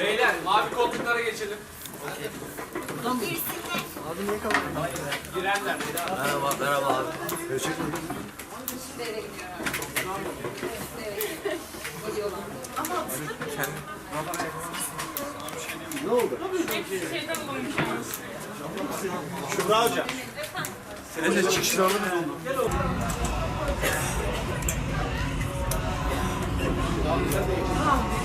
Beyler mavi koltuklara geçelim. Okay. Tamam. Girenler. Merhaba, merhaba abi. Şura hocam. Neyse çıkışını alır mısın? Teşekkür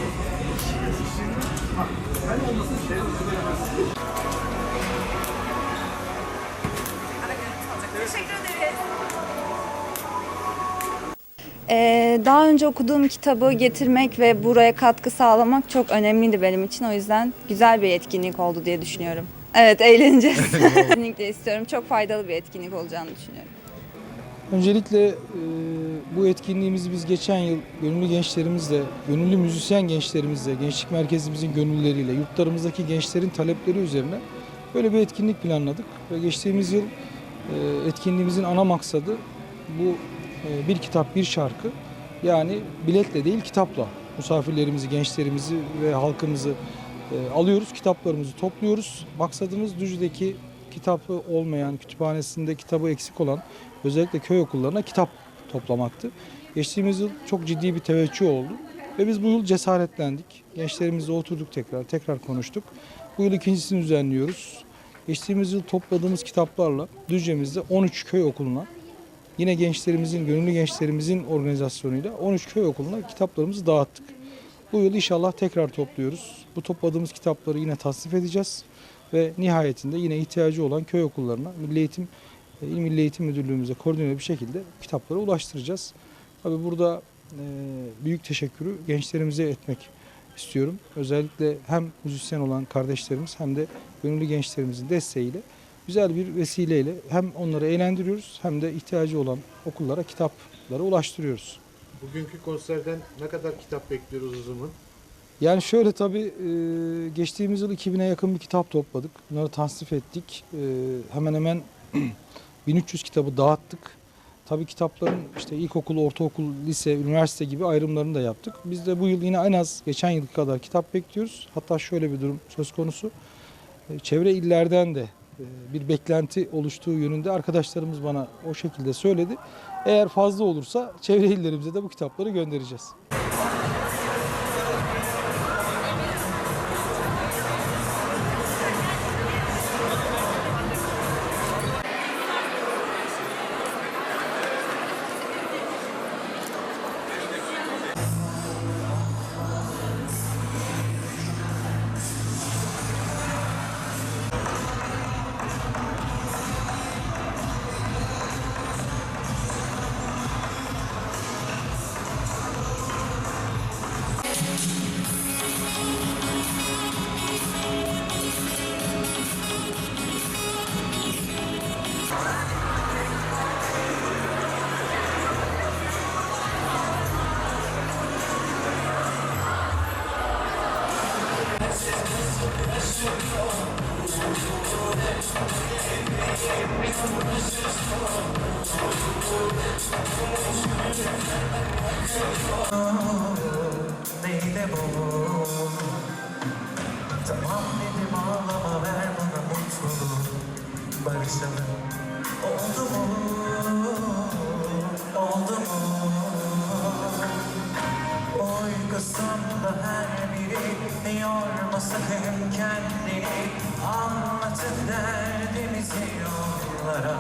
Ee, daha önce okuduğum kitabı getirmek ve buraya katkı sağlamak çok önemliydi benim için. O yüzden güzel bir etkinlik oldu diye düşünüyorum. Evet, eğleneceğiz. Kesinlikle istiyorum. Çok faydalı bir etkinlik olacağını düşünüyorum. Öncelikle e, bu etkinliğimizi biz geçen yıl gönüllü gençlerimizle, gönüllü müzisyen gençlerimizle, gençlik merkezimizin gönülleriyle, yurtlarımızdaki gençlerin talepleri üzerine böyle bir etkinlik planladık. Ve geçtiğimiz yıl e, etkinliğimizin ana maksadı bu bir kitap bir şarkı yani biletle değil kitapla misafirlerimizi, gençlerimizi ve halkımızı e, alıyoruz, kitaplarımızı topluyoruz. Maksadımız Düzce'deki kitabı olmayan, kütüphanesinde kitabı eksik olan özellikle köy okullarına kitap toplamaktı. Geçtiğimiz yıl çok ciddi bir teveccüh oldu ve biz bu yıl cesaretlendik. Gençlerimizle oturduk tekrar, tekrar konuştuk. Bu yıl ikincisini düzenliyoruz. Geçtiğimiz yıl topladığımız kitaplarla Düzce'mizde 13 köy okuluna yine gençlerimizin, gönüllü gençlerimizin organizasyonuyla 13 köy okuluna kitaplarımızı dağıttık. Bu yıl inşallah tekrar topluyoruz. Bu topladığımız kitapları yine tasnif edeceğiz ve nihayetinde yine ihtiyacı olan köy okullarına Milli Eğitim e, İl Milli Eğitim Müdürlüğümüze koordine bir şekilde kitapları ulaştıracağız. Tabii burada e, büyük teşekkürü gençlerimize etmek istiyorum. Özellikle hem müzisyen olan kardeşlerimiz hem de gönüllü gençlerimizin desteğiyle güzel bir vesileyle hem onları eğlendiriyoruz hem de ihtiyacı olan okullara kitapları ulaştırıyoruz. Bugünkü konserden ne kadar kitap bekliyoruz o zaman? Yani şöyle tabii e, geçtiğimiz yıl 2000'e yakın bir kitap topladık. Bunları tasnif ettik. E, hemen hemen 1300 kitabı dağıttık. Tabii kitapların işte ilkokul, ortaokul, lise, üniversite gibi ayrımlarını da yaptık. Biz de bu yıl yine en az geçen yıl kadar kitap bekliyoruz. Hatta şöyle bir durum söz konusu. E, Çevre illerden de bir beklenti oluştuğu yönünde arkadaşlarımız bana o şekilde söyledi. Eğer fazla olursa çevre illerimize de bu kitapları göndereceğiz. Neyle bu? Tamam dedim ağlama ver bana mutluluğu Oldu mu? Oldu mu? Uykusam da her biri Yormasın hem kendini Anlatın derdimizi yollara